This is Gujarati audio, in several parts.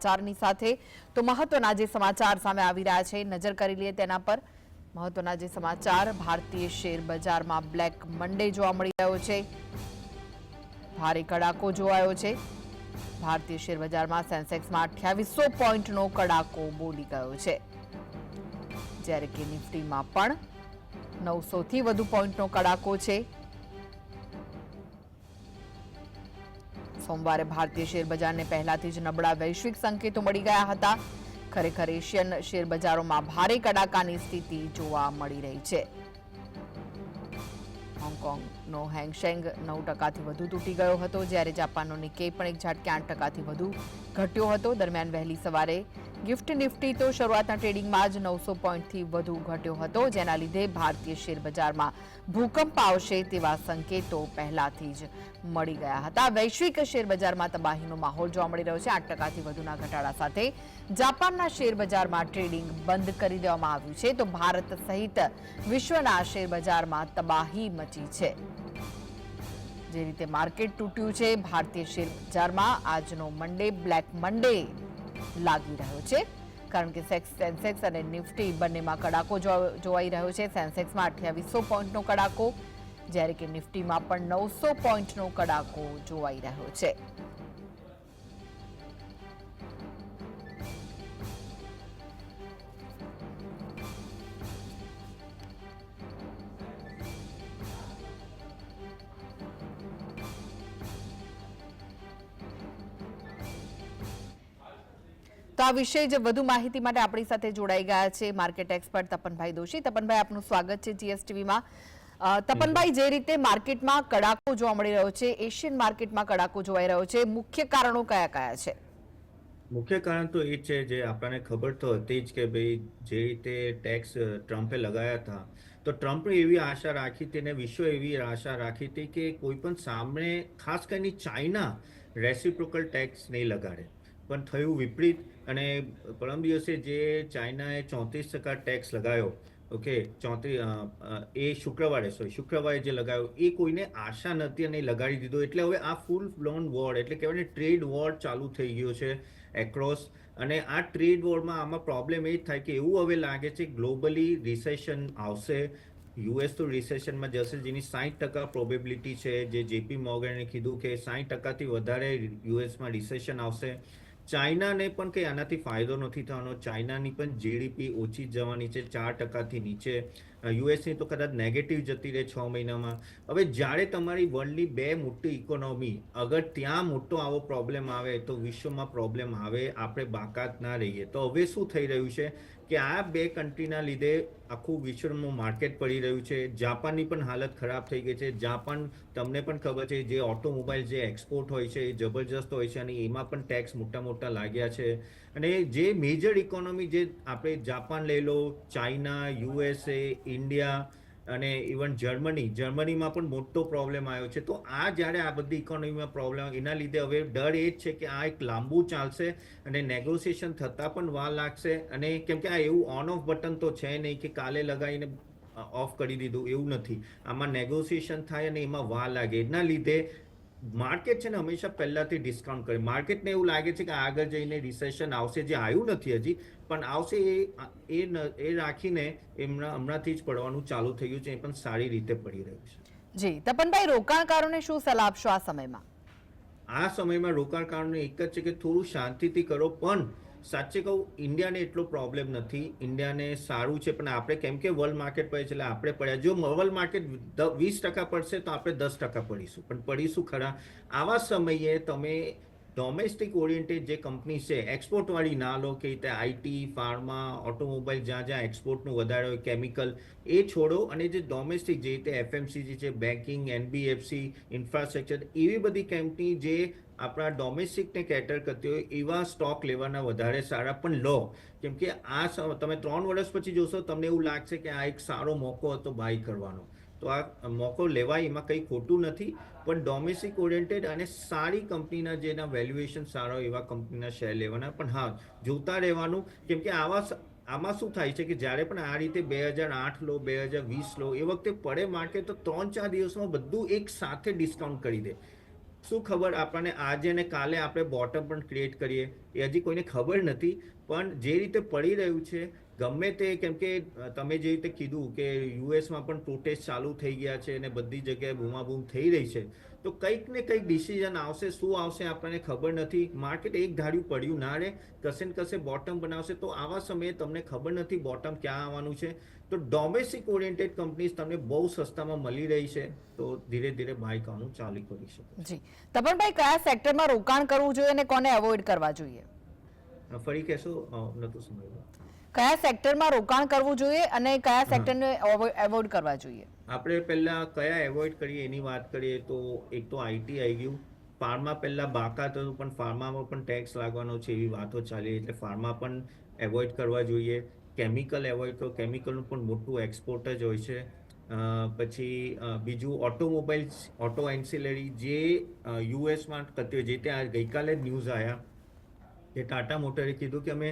સમાચારની સાથે તો મહત્વના જે સમાચાર સામે આવી રહ્યા છે, નજર કરી લઈએ તેના પર. મહત્વના જે સમાચાર, ભારતીય શેર બજારમાં બ્લેક મંડે જોવા મળી રહ્યો છે. ભારે કડાકો જોવાયો છે. ભારતીય શેર બજારમાં સેન્સેક્સમાં અઠ્યાવીસો પોઈન્ટનો કડાકો બોલી ગયો છે. જ્યારે કે નિફ્ટીમાં પણ નવસોથી વધુ પોઈન્ટનો કડાકો છે. સોમવારે ભારતીય શેર બજારને પહેલાથી જ નબળા વૈશ્વિક સંકેતો મળી ગયા હતા. ખરેખર એશિયન શેર બજારોમાં ભારે કડાકાની સ્થિતિ જોવા મળી રહી છે. હોંગકોંગનો હેંગશેંગ નવ ટકાથી વધુ તૂટી ગયો હતો, જ્યારે જાપાનનો નિક્કેઈ પણ એક ઝાટકે આઠ ટકાથી વધુ ઘટ્યો હતો. દરમિયાન વહેલી સવારે ગિફ્ટ નિફ્ટી તો શરૂઆતના ટ્રેડિંગમાં જ નવસો પોઈન્ટથી વધુ ઘટ્યો હતો, જેના લીધે ભારતીય શેર બજારમાં ભૂકંપ આવશે તેવા સંકેતો પહેલાથી જ મળી ગયા હતા. વૈશ્વિક શેર બજારમાં તબાહીનો માહોલ જોવા મળી રહ્યો છે. આઠ ટકાથી વધુના ઘટાડા સાથે જાપાનના શેર બજારમાં ટ્રેડિંગ બંધ કરી દેવામાં આવ્યું છે. તો ભારત સહિત વિશ્વના શેર બજારમાં તબાહી મચી છે. જે રીતે માર્કેટ તૂટ્યું છે, ભારતીય શેરબજારમાં આજનો મંડે બ્લેક મંડે લાગી રહ્યો છે. કારણ કે સેક્સ, સેન્સેક્સ અને નિફ્ટી બંનેમાં કડાકો જોવાઈ રહ્યો છે. સેન્સેક્સમાં અઠ્યાવીસો પોઈન્ટનો કડાકો, જ્યારે કે નિફ્ટીમાં પણ નવસો પોઈન્ટનો કડાકો જોવાઈ રહ્યો છે. તો આ વિશે જે વધુ માહિતી માટે આપણી સાથે જોડાઈ ગયા છે માર્કેટ એક્સપર્ટ તપનભાઈ દોશી. તપનભાઈ, આપનું સ્વાગત છે જીએસટીવીમાં. તપનભાઈ, જે રીતે માર્કેટમાં કડાકો જોવા મળી રહ્યો છે, એશિયન માર્કેટમાં કડાકો જોવાઈ રહ્યો છે, મુખ્ય કારણો કયા કયા છે? મુખ્ય કારણ તો એ છે જે આપણને ખબર તો હતી જ કે ભાઈ જે રીતે ટેક્સ ટ્રમ્પે લગાયા હતા. તો ટ્રમ્પે એવી આશા રાખી હતી અને વિશ્વ એવી આશા રાખી હતી કે કોઈ પણ સામે, ખાસ કરીને ચાઇના રેસિપ્રોકલ ટેક્સ નહીં લગાડે. પણ થયું વિપરીત અને પરમ દિવસે જે ચાઇનાએ ચોત્રીસ ટકા ટેક્સ લગાવ્યો ઓકે ચોત્રી એ શુક્રવારે સોરી શુક્રવારે જે લગાવ્યો એ કોઈને આશા નથી અને લગાડી દીધો. એટલે હવે આ ફૂલ બ્લોન વોર એટલે કહેવાય ટ્રેડ વોર ચાલુ થઈ ગયો છે એક્રોસ અને આ ટ્રેડ વોરમાં આમાં પ્રોબ્લેમ એ જ થાય કે એવું હવે લાગે છે ગ્લોબલી રિસેશન આવશે. યુએસ તો રિસેશનમાં જશે, જેની સાઠ ટકા પ્રોબેબિલિટી છે. જે જેપી મોર્ગને કીધું કે સાઠ ટકાથી વધારે યુએસમાં રિસેશન આવશે. ચાઇનાને પણ કંઈ આનાથી ફાયદો નથી થવાનો. ચાઇનાની પણ જીડીપી ઓછી જવાની છે, ચાર ટકાથી નીચે. યુએસની તો કદાચ નેગેટિવ જતી રહે છ મહિનામાં. હવે જ્યારે તમારી વર્લ્ડની બે મોટી ઇકોનોમી અગર ત્યાં મોટો આવો પ્રોબ્લેમ આવે તો વિશ્વમાં પ્રોબ્લેમ આવે, આપણે બાકાત ના રહીએ. તો હવે શું થઈ રહ્યું છે? કે આ બે કન્ટ્રીના લીધે આખું વિશ્વનું માર્કેટ પડી રહ્યું છે. જાપાનની પણ હાલત ખરાબ થઈ ગઈ છે. જાપાન તમને પણ ખબર છે, જે ઓટોમોબાઈલ જે એક્સપોર્ટ હોય છે, એ જબરજસ્ત હોય છે અને એમાં પણ ટેક્સ મોટા મોટા લાગ્યા છે. અને જે મેજર ઇકોનોમી જે આપણે જાપાન લઈ લો, ચાઇના યુએસએ ઇન્ડિયા અને ઇવન જર્મની જર્મનીમાં પણ મોટો પ્રોબ્લેમ આવ્યો છે. તો આ જ્યારે આ બધી ઇકોનોમીમાં પ્રોબ્લેમ એના લીધે હવે ડર એ જ છે કે આ એક લાંબુ ચાલશે અને નેગોસિએશન થતાં પણ વાર લાગશે. અને કેમ કે આ એવું ઓન ઓફ બટન તો છે નહીં કે કાલે લગાવીને ઓફ કરી દીધું એવું નથી. આમાં નેગોસિએશન થાય અને એમાં વાર લાગે. એના લીધે માર્કેટ છે ને હંમેશા પહેલાથી ડિસ્કાઉન્ટ કરે. માર્કેટને એવું લાગે છે કે આગળ જઈને રિસેશન આવશે જે આવ્યું નથી હજી પણ આવશે એ એ રાખીને એમના હમણાંથી જ પડવાનું ચાલુ થયું છે એ પણ સારી રીતે પડી રહ્યું છે. જી તપનભાઈ રોકાણકારોને શું સલાહ આપશો આ સમયમાં? આ સમયમાં રોકાણકારોને એક જ છે કે થોડું શાંતિથી કરો પણ સાચે કહું, ઇન્ડિયાને એટલો પ્રોબ્લેમ નથી. ઇન્ડિયાને સારું છે, પણ આપણે કેમ કે વર્લ્ડ માર્કેટ પડે છે, એટલે આપણે પડ્યા. જો વર્લ્ડ માર્કેટ વીસ ટકા પડશે, તો આપણે દસ ટકા પડીશું. પણ પડીશું ખરા. આવા સમયે તમે ડોમેસ્ટિક ઓરિએન્ટેડ જે કંપની છે એક્સપોર્ટવાળી ના લો કે રીતે આઈટી ફાર્મા ઓટોમોબાઈલ જ્યાં જ્યાં એક્સપોર્ટનું વધારે હોય કેમિકલ એ છોડો. અને જે ડોમેસ્ટિક જે રીતે એફએમસીજી છે બેન્કિંગ એનબીએફસી ઇન્ફ્રાસ્ટ્રક્ચર એવી બધી કંપની જે આપણા ડોમેસ્ટિકને કેટર કરતી હોય, એવા સ્ટોક લેવાના વધારે સારા પણ લો. કેમ કે આ તમે ત્રણ વર્ષ પછી જોશો, તમને એવું લાગશે કે આ એક સારો મોકો હતો બાય કરવાનો. તો આ મોકો લેવાય એમાં કંઈ ખોટું નથી. પણ ડોમેસ્ટિક ઓરિએન્ટેડ અને સારી કંપનીના જેના વેલ્યુએશન સારા એવા કંપનીના શેર લેવાના. પણ હા, જોતા રહેવાનું, કેમ કે આવા આમાં શું થાય છે કે જ્યારે પણ આ રીતે બે હજાર આઠ લો, બે હજાર વીસ લો, એ વખતે પડે માર્કેટ તો ત્રણ ચાર દિવસમાં બધું એક સાથે ડિસ્કાઉન્ટ કરી દે. શું ખબર આપણને આજે ને કાલે આપણે બોટમ પણ ક્રિએટ કરીએ? એ હજી કોઈને ખબર નથી. પણ જે રીતે પડી રહ્યું છે ગમે તે કેમ કે તમે જે રીતે કીધું કે યુએસમાં પણ પ્રોટેસ્ટ ચાલુ થઈ ગયા છે અને બધી જગ્યાએ બૂમાબૂમ થઈ રહી છે તો કંઈક ને કંઈક ડિસિઝન આવશે શું આવશે આપણને ખબર નથી. માર્કેટ એક ધાર્યું પડ્યું ના રહે કશે ને કશે બોટમ બનાવશે તો આવા સમયે તમને ખબર નથી બોટમ ક્યાં આવવાનું છે. તો ડોમેસ્ટિક ઓરિએન્ટેડ કંપનીઝ તમને બહુ સસ્તામાં મળી રહી છે તો ધીરે ધીરે બાય કરવાનું ચાલુ કરી શકો જી. તપનભાઈ કયા સેક્ટરમાં રોકાણ કરવું જોઈએ અને કોને અવોઇડ કરવા જોઈએ? ફરી કહેશો? નહોતું સમજ્યું કયા સેક્ટરમાં રોકાણ કરવું જોઈએ અને કયા સેક્ટરને એવોઇડ કરવા જોઈએ? આપણે પહેલા કયા એવોઇડ કરીએ એની વાત કરીએ તો એક તો આઈટી આવી ગયું. ફાર્મા પહેલા બાકાત હતું પણ ફાર્મામાં પણ ટેક્સ લાગવાનો છે એવી વાતો ચાલી એટલે ફાર્મા પણ એવોઇડ કરવા જોઈએ. કેમિકલ એવોઇડ કરો. કેમિકલનું પણ મોટું એક્સપોર્ટ જ હોય છે. પછી બીજું ઓટોમોબાઈલ્સ ઓટો એન્સિલરી જે યુએસમાં જે ત્યાં ગઈકાલે જ ન્યૂઝ આવ્યા કે ટાટા મોટરે કીધું કે અમે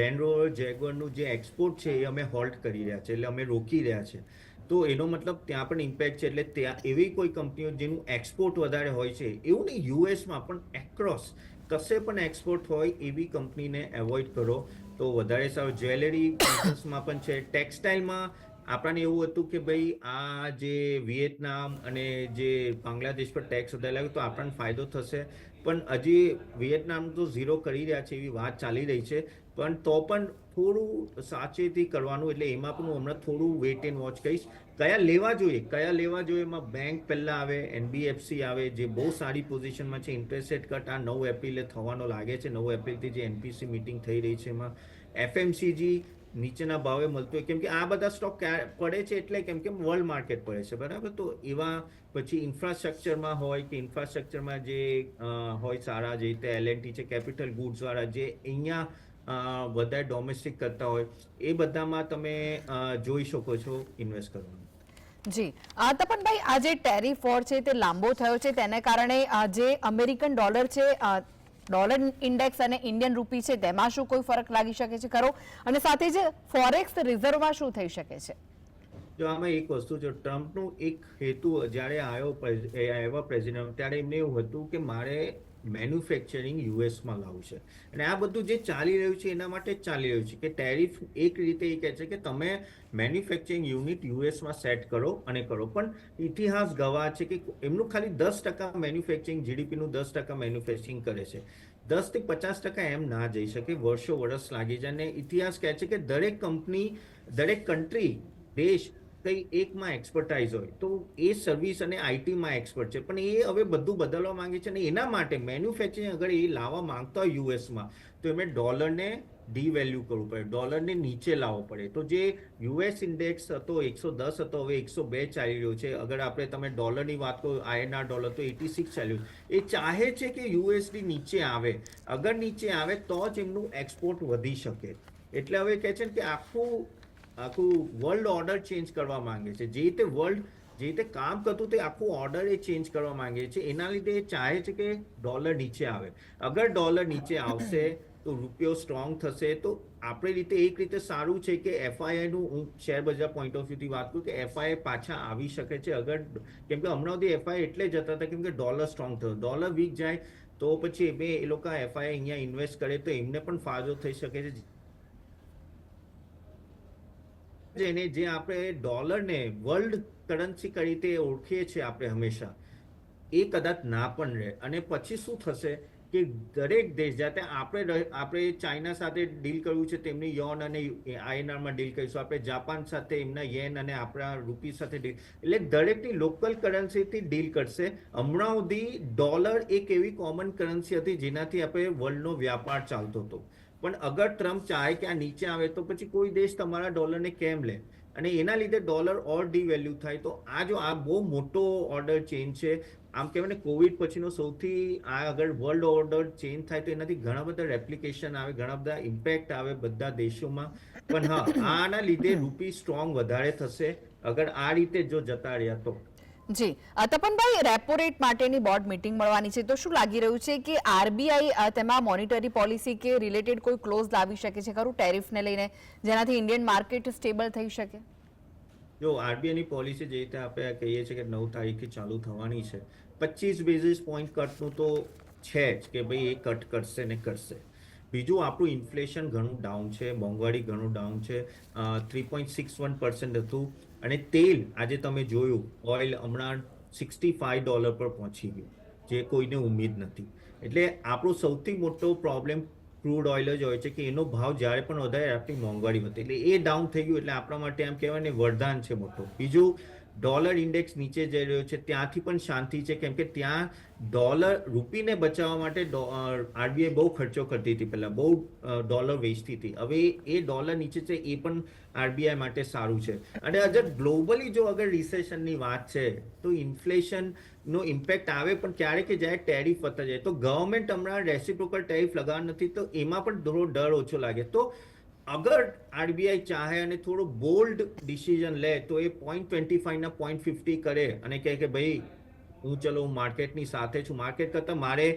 લેન્ડ રોવર જેગવરનું જે એક્સપોર્ટ છે એ અમે હોલ્ટ કરી રહ્યા છે, એટલે અમે રોકી રહ્યા છે. તો એનો મતલબ ત્યાં પણ ઇમ્પેક્ટ છે, એટલે ત્યાં એવી કોઈ કંપનીઓ જેનું એક્સપોર્ટ વધારે હોય છે, એવું નહીં યુએસમાં પણ એક્રોસ કશે પણ એક્સપોર્ટ હોય એવી કંપનીને એવોઇડ કરો. તો વધારે સારું જ્વેલરી બિઝનેસમાં પણ છે ટેક્સટાઇલમાં આપણને એવું હતું કે ભાઈ આ જે વિયેતનામ અને જે બાંગ્લાદેશ પર ટેક્સ વધારે લાગ્યો તો આપણને ફાયદો થશે. પણ હજી વિયેતનામ તો ઝીરો કરી રહ્યા છે એવી વાત ચાલી રહી છે. પણ તો પણ થોડું સાચેતી કરવાનું એટલે એમાં પણ હું હમણાં થોડું વેટ એન્ડ વોચ કહીશ. કયા લેવા જોઈએ? કયા લેવા જોઈએ? એમાં બેંક પહેલાં આવે એનબીએફસી આવે, જે બહુ સારી પોઝિશનમાં છે ઇન્ટરેસ્ટ રેટ કટ આ નવ એપ્રિલે થવાનો લાગે છે. નવ એપ્રિલથી જે એનપીસી મિટિંગ થઈ રહી છે એમાં. એફએમસીજી નીચેના ભાવે મળતું હોય. કેમ કે આ બધા સ્ટોક પડે છે એટલે કેમ કે વર્લ્ડ માર્કેટ પડે છે, બરાબર? તો એવા પછી ઇન્ફ્રાસ્ટ્રક્ચરમાં હોય કે ઇન્ફ્રાસ્ટ્રક્ચરમાં જે હોય સારા જે રીતે એલએનટી છે કેપિટલ ગુડ્સ વાળા જે અહીંયા વધારે ડોમેસ્ટિક કરતા હોય, એ બધામાં તમે જોઈ શકો છો ઇન્વેસ્ટ કરવાનું. જી. તપનભાઈ, આ જે ટેરિફ વોર છે તે લાંબો થયો છે, તેને કારણે જે અમેરિકન ડોલર છે ડોલર ઇન્ડેક્સ અને ઇન્ડિયન રૂપી છે, તેમાં શું કોઈ ફરક લાગી શકે છે ખરો? અને સાથે જ ફોરેક્સ રિઝર્વમાં શું થઈ શકે છે? જો આમાં એક વસ્તુ છે, ટ્રમ્પનું એક હેતુ જ્યારે આવ્યો એવા પ્રેસિડન્ટ, ત્યારે એમને એવું હતું કે મારે મેન્યુફેક્ચરિંગ યુએસમાં લાવશે અને આ બધું જે ચાલી રહ્યું છે, એના માટે જ ચાલી રહ્યું છે કે ટેરિફ એક રીતે એ કહે છે કે તમે મેન્યુફેક્ચરિંગ યુનિટ યુએસમાં સેટ કરો અને કરો. પણ ઇતિહાસ ગવાહ છે કે એમનું ખાલી દસ ટકા મેન્યુફેક્ચરિંગ જીડીપીનું દસ ટકા મેન્યુફેક્ચરિંગ કરે છે. દસથી પચાસ ટકા એમ ના જઈ શકે, વર્ષો વર્ષ લાગી જાય. અને ઇતિહાસ કહે છે કે દરેક કંપની, દરેક કન્ટ્રી, દેશ કઈ એકમાં એક્સપર્ટાઇઝ હોય. તો એ સર્વિસ અને આઈટીમાં એક્સપર્ટ છે. પણ એ હવે બધું બદલવા માંગે છે અને એના માટે મેન્યુફેક્ચરિંગ આગળ એ લાવવા માંગતા હોય યુએસમાં તો એમણે ડોલરને ડીવેલ્યુ કરવું પડે. ડોલરને નીચે લાવવો પડે. તો જે યુએસ ઇન્ડેક્સ હતો એકસો દસ હતો, હવે એકસો બે ચાલી રહ્યો છે. અગર આપણે તમે ડોલરની વાત કરો આઈએનઆર ડોલર તો એટી સિક્સ ચાલ્યું એ ચાહે છે કે યુએસડી નીચે આવે. અગર નીચે આવે તો જ એમનું એક્સપોર્ટ વધી શકે. એટલે હવે કહે છે કે આખું આખું વર્લ્ડ ઓર્ડર ચેન્જ કરવા માંગે છે. જે રીતે વર્લ્ડ જે રીતે કામ કરતું તે આખું ઓર્ડર એ ચેન્જ કરવા માંગે છે. એના લીધે એ ચાહે છે કે ડોલર નીચે આવે. અગર ડોલર નીચે આવશે, તો રૂપિયો સ્ટ્રોંગ થશે, તો આપણી રીતે એક રીતે સારું છે કે એફઆઈઆઈનું હું શેર બજાર પોઈન્ટ ઓફ વ્યૂથી વાત કરું કે એફઆઈ પાછા આવી શકે છે. અગર, કેમ કે હમણાં સુધી એફઆઈ એટલે જતા હતા, કેમ કે ડોલર સ્ટ્રોંગ થયો. ડોલર વીક જાય, તો પછી એ એ લોકો એફઆઈ અહીંયા ઇન્વેસ્ટ કરે, તો એમને પણ ફાયદો થઈ શકે છે. જેને જે આપણે ડોલરને વર્લ્ડ કરન્સી કઈ રીતે ઓળખીએ છીએ આપણે હંમેશા? એ કદાચ ના પણ રહે. અને પછી શું થશે કે દરેક દેશ, જાતે આપણે આપણે ચાઇના સાથે ડીલ કરવું છે, તેમની યોન અને આઈએનઆરમાં ડીલ કરીશું. આપણે જાપાન સાથે, એમના યેન અને આપણા રૂપી સાથે ડીલ એટલે દરેકની લોકલ કરન્સીથી ડીલ કરશે. હમણાં સુધી ડોલર એક એવી કોમન કરન્સી હતી જેનાથી આપણે વર્લ્ડનો વ્યાપાર ચાલતો હતો. પણ અગર ટ્રમ્પ ચાહે કે આ નીચે આવે તો પછી કોઈ દેશ તમારા ડોલરને કેમ લે? અને એના લીધે ડોલર ઓર ડીવેલ્યુ થાય. તો આ જો આ બહુ મોટો ઓર્ડર ચેન્જ છે, આમ કહેવાય ને કોવિડ પછીનો સૌથી આ અગર વર્લ્ડ ઓર્ડર ચેન્જ થાય તો એનાથી ઘણા બધા રેપ્લિકેશન આવે, ઘણા બધા ઇમ્પેક્ટ આવે બધા દેશોમાં. પણ હા, આના લીધે રૂપી સ્ટ્રોંગ વધારે થશે. અગર આ રીતે જો જતા રહ્યા તો. જી. તપનભાઈ રેપો રેટ માટેની બોર્ડ મીટિંગ મળવાની છે. તો શું લાગી રહ્યું છે કે આરબીઆઈ તેમાં મોનિટરી પોલિસી કે રિલેટેડ કોઈ ક્લોઝ લાવી શકે છે? ખરું? ટેરિફને લઈને જેનાથી ઇન્ડિયન માર્કેટ સ્ટેબલ થઈ શકે? જો આરબીઆઈની પોલિસી જે રીતે આપણે કહીએ છીએ કે નવ તારીખથી ચાલુ થવાની છે, પચીસ બેઝિસ પોઈન્ટ કટનું તો છે જ કે ભાઈ એ કટ કરશે ને કરશે. બીજું આપણું ઇન્ફ્લેશન ઘણું ડાઉન છે, મોંઘવારી ઘણું ડાઉન છે three point six one percent હતું. અને તેલ આજે તમે જોયું ઓઇલ હમણાં સિક્સટી ફાઈવ ડોલર પર પહોંચી ગયું, જે કોઈને ઉમેદ નથી. એટલે આપણો સૌથી મોટો પ્રોબ્લેમ ક્રૂડ ઓઇલ જ હોય છે કે એનો ભાવ જ્યારે પણ વધારે, આપણી મોંઘવારી વધે. એટલે એ ડાઉન થઈ ગયું, એટલે આપણા માટે એમ કહેવાય ને વરદાન છે મોટું. બીજું ડોલર ઇન્ડેક્સ નીચે જઈ રહ્યો છે. ત્યાંથી પણ શાંતિ છે, કેમ કે ત્યાં ડોલર રૂપીને બચાવવા માટે આરબીઆઈ બહુ ખર્ચો કરતી હતી પહેલાં, બહુ ડોલર વેચતી હતી. હવે એ ડોલર નીચે છે, એ પણ આરબીઆઈ માટે સારું છે. અને અગર ગ્લોબલી જો અગર રિસેશનની વાત છે, તો ઇન્ફ્લેશનનો ઇમ્પેક્ટ આવે પણ ક્યારે કે જ્યારે ટેરિફ વધતા જાય. તો ગવર્મેન્ટ હમણાં રેસિપ્રોકલ ટેરિફ લગાવવા નથી, તો એમાં પણ થોડો ડર ઓછો લાગે. તો અગર આરબીઆઈ ચાહે અને થોડો બોલ્ડ ડિસિઝન લે, તો એ પોઈન્ટ ટ્વેન્ટી ફાઈવના પોઈન્ટ ફિફ્ટી કરે અને કહે કે ભાઈ, હું ચલો, હું માર્કેટની સાથે છું. માર્કેટ કરતાં મારે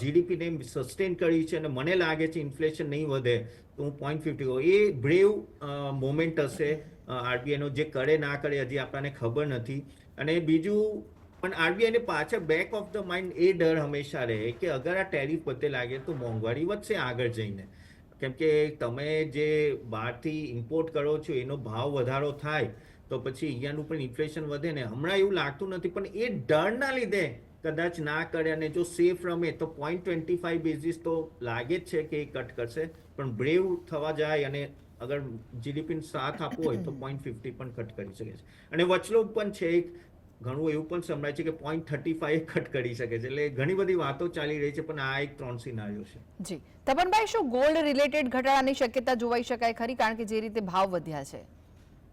જીડીપીને સસ્ટેન કરી છે અને મને લાગે છે ઇન્ફ્લેશન નહીં વધે, તો હું પોઈન્ટ ફિફ્ટી એ બ્રેવ મોમેન્ટ હશે આરબીઆઈનો જે કરે ના કરે હજી આપણને ખબર નથી. અને બીજું, પણ આરબીઆઈને પાછળ બેક ઓફ ધ માઇન્ડ એ ડર હંમેશા રહે કે અગર આ ટેરિફ વધે લાગે તો મોંઘવારી વધશે આગળ જઈને. કેમ કે તમે જે બહારથી ઇમ્પોર્ટ કરો છો, એનો ભાવ વધારો થાય, તો પછી અહીંયાનું પણ ઇન્ફ્લેશન વધે ને. હમણાં એવું લાગતું નથી, પણ એ ડરના લીધે કદાચ ના કરે અને જો સેફ રમે, તો પોઈન્ટ ટ્વેન્ટી ફાઈવ બેઝિસ તો લાગે જ છે કે એ કટ કરશે. પણ બ્રેવ થવા જાય અને અગર જીડીપીને સાથ આપવો હોય, તો પોઈન્ટ ફિફ્ટી પણ કટ કરી શકે છે. અને વચલો પણ છે એક ઘણું એવું પણ સંભળાય છે કે પોઈન્ટ થર્ટી ફાઈવ કટ કરી શકે છે. એટલે ઘણી બધી વાતો ચાલી રહી છે પણ આ એક ત્રણ સિનારીઓ છે. જી. તપનભાઈ શું ગોલ્ડ રિલેટેડ ઘટાડાની શક્યતા જોવાઈ શકાય ખરી? કારણ કે જે રીતે ભાવ વધ્યા છે.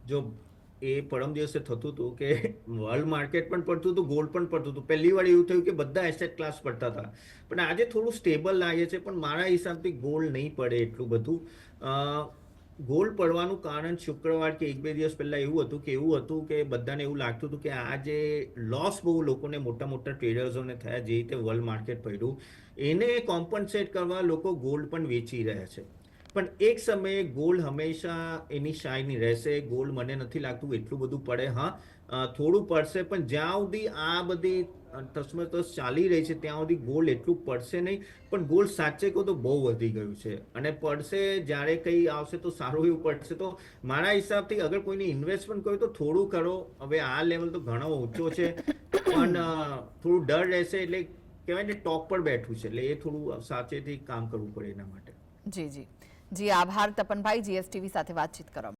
જો એ પરમ દિવસે થતું હતું કે વર્લ્ડ માર્કેટ પણ પડતું હતું ગોલ્ડ પણ પડતું હતું. પહેલી વાર એવું થયું કે બધા એસેટ ક્લાસ પડતા હતા. પણ આજે થોડું સ્ટેબલ લાગે છે પણ મારા હિસાબથી ગોલ્ડ નહીં પડે એટલું બધું. ગોલ્ડ પડવાનું કારણ શુક્રવાર કે એક બે દિવસ પહેલા એવું હતું કે એવું હતું કે બધાને એવું લાગતું હતું કે આ જે લોસ બહુ લોકોને મોટા મોટા ટ્રેડર્સોને થયા, જે રીતે વર્લ્ડ માર્કેટ પડ્યું, એને કોમ્પન્સેટ કરવા લોકો ગોલ્ડ પણ વેચી રહ્યા છે. પણ એક સમયે ગોલ્ડ હંમેશા એની શાઇની રહેશે ગોલ્ડ મને નથી લાગતું એટલું બધું પડે, હા થોડું પડશે, પણ જ્યાં સુધી આ બધી તસમતસ ચાલી રહી છે, ત્યાં સુધી ગોલ્ડ એટલું પડશે નહીં, પણ ગોલ્ડ સાચે કહો તો બહુ વધી ગયું છે. અને પડશે જ્યારે કંઈ આવશે તો સારું એવું પડશે. તો મારા હિસાબથી અગર કોઈને ઇન્વેસ્ટમેન્ટ કર્યું તો થોડું કરો. હવે આ લેવલ તો ઘણો ઊંચો છે, પણ થોડું ડર રહેશે એટલે કહેવાય ને ટોપ પર બેઠું છે, એટલે એ થોડું સાચેથી કામ કરવું પડે એના માટે. જી જી. જી, આભાર તપનભાઈ જીએસટીવી સાથે વાતચીત કરવા